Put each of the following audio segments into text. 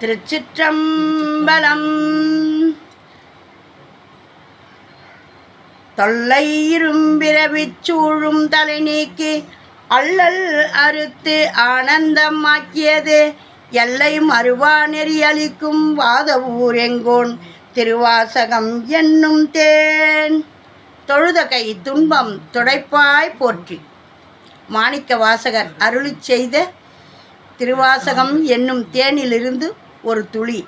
திருச்சிற்றம்பலம். தொல்லை இரும்பிரவிச் சூழும் தலை நீக்கி அள்ளல் அறுத்து ஆனந்தமாக்கியது. எல்லை மறுவா நெறியளிக்கும் வாத ஊரெங்கோன் திருவாசகம் என்னும் தேன். தொழுத கை துன்பம் துடைப்பாய் போற்றி. மாணிக்க வாசகர் அருளிச் செய்த திருவாசகம் என்னும் தேனிலிருந்து ஒரு துளி.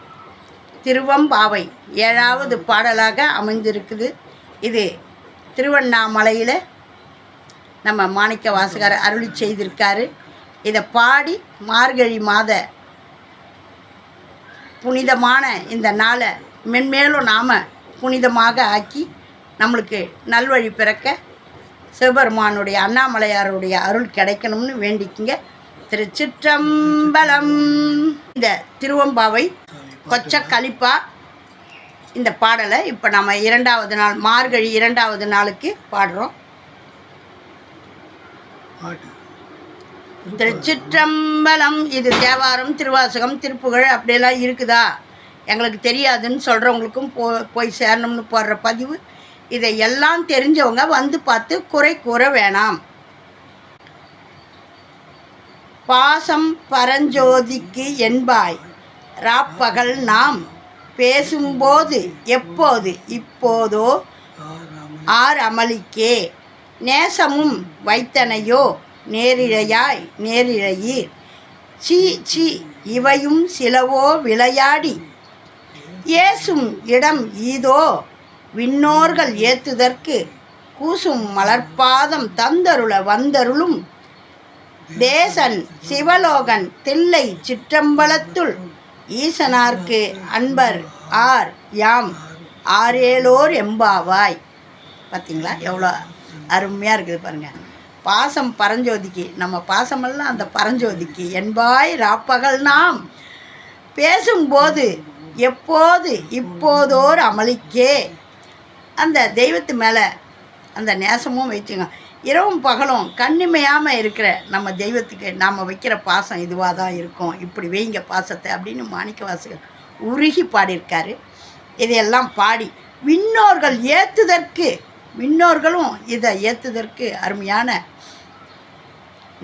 திருவம்பாவை ஏழாவது பாடலாக அமைந்திருக்குது. இது திருவண்ணாமலையில் நம்ம மாணிக்க வாசகர் அருளி செய்திருக்காரு. இதை பாடி மார்கழி மாத புனிதமான இந்த நாளை மென்மேலும் நாம் புனிதமாக ஆக்கி நம்மளுக்கு நல்வழி பிறக்க சிவபெருமானுடைய அண்ணாமலையாருடைய அருள் கிடைக்கணும்னு வேண்டிக்கிங்க. திருச்சிற்றம்பலம். இந்த திருவம்பாவை கொச்ச கலிப்பா இந்த பாடலை இப்போ நம்ம இரண்டாவது நாள் மார்கழி இரண்டாவது நாளுக்கு பாடுறோம். திருச்சிற்றம்பலம் இது தேவாரம் திருவாசகம் திருப்புகழ் அப்படியெல்லாம் இருக்குதா? எங்களுக்கு தெரியாதுன்னு சொல்கிறவங்களுக்கும் போ போய் சேரணும்னு போடுற பதிவு. இதை எல்லாம் தெரிஞ்சவங்க வந்து பார்த்து குறை கூற வேணாம். பாசம் பரஞ்சோதிக்கு என்பாய். ராப்பகல் நாம் பேசும்போது எப்போது இப்போதோ ஆர் அமளிக்கே. நேசமும் வைத்தனையோ நேரிழையாய் நேரிழையீர். சீ சீ இவையும் சிலவோ விளையாடி. ஏசும் இடம் ஈதோ விண்ணோர்கள் ஏத்துதற்கு. கூசும் மலர்பாதம் தந்தருள வந்தருளும் தேசன் சிவலோகன் தில்லை சிற்றம்பலத்துள். ஈசனார்க்கு அன்பர் ஆர் யாம் ஆரேலோர் எம்பாவாய். பார்த்தீங்களா எவ்வளோ அருமையாக இருக்குது பாருங்கள் பாசம் பரஞ்சோதிக்கு நம்ம பாசமெல்லாம் அந்த பரஞ்சோதிக்கு. என்பாய் ராப்பகல் நாம். பேசும்போது எப்போது இப்போதோர் அமளிக்கே. அந்த தெய்வத்து மேலே அந்த நேசமும் வைச்சுங்க இரவும் பகலும் கண்ணிமையாமல் இருக்கிற நம்ம தெய்வத்துக்கு நாம் வைக்கிற பாசம் இதுவாக தான் இருக்கும். இப்படி வைங்க பாசத்தை அப்படின்னு மாணிக்க வாசகர் உருகி பாடியிருக்காரு. இதையெல்லாம் பாடி விண்ணோர்கள் ஏற்றுதற்கு விண்ணோர்களும் இதை ஏற்றுதற்கு அருமையான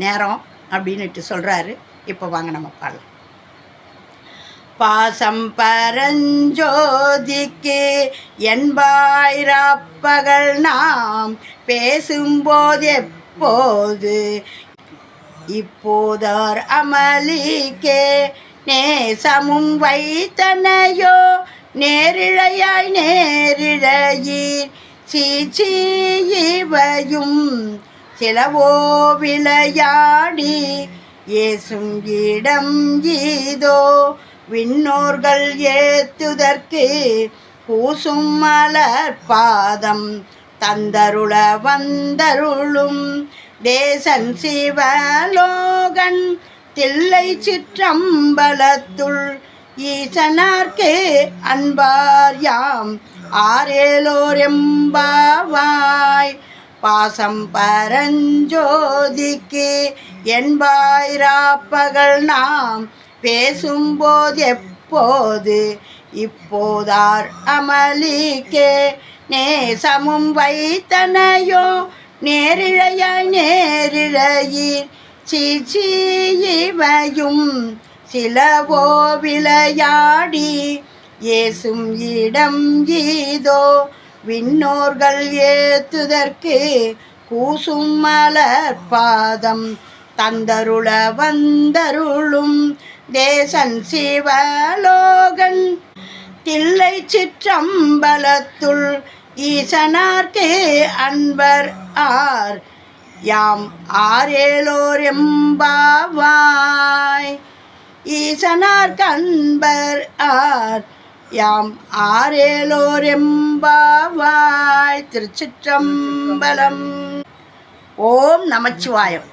நேரம் அப்படின்னுட்டு சொல்கிறாரு இப்போ வாங்க நம்ம பாடலாம். பாசம் பரஞ்சோதிக்கு என்பாயிரப்பகல் நாம் பேசும்போது எப்போது? இப்போதார் அமளிக்கே நேசமும் வைத்தனையோ நேரிழையாய் நேரிழையீர். சீச்சி இவையும் சிலவோ விளையாடி ஏசும் இடம் இதோ விண்ணோர்கள் ஏத்துதற்கு பூசும் மலர் பாதம் தந்தருள வந்தருளும். தேசன் சிவலோகன் தில்லை சிற்றம்பலத்துள் ஈசனார்க்கு அன்பார் யாம். ஆரேலோர் எம்பாவாய் பாசம் பரஞ்சோதிக்கு என்பாயிராப்பகல் நாம் பேசும்போது எப்போது? இப்போதார் அமளிக்கே நேசமும் வைத்தனையோ நேரிழையாய் நேரிழையீர். சீச்சி சிலவோ விளையாடி ஏசும் இடம் ஈதோ. விண்ணோர்கள் ஏத்துதற்கு கூசும் மலர் பாதம் தந்தருள வந்தருளும் தேசன் சிவலோகன். தில்லை சிற்றம்பலத்துள் ஈசனார்க்கே அன்பர் ஆர். யாம் ஆரேலோர் எம்பாவாய். ஈசனார் கண்பர் ஆர். யாம் ஆரேலோர் எம்பாவாய். திருச்சிற்றம்பலம். ஓம் நமச்சிவாயம்.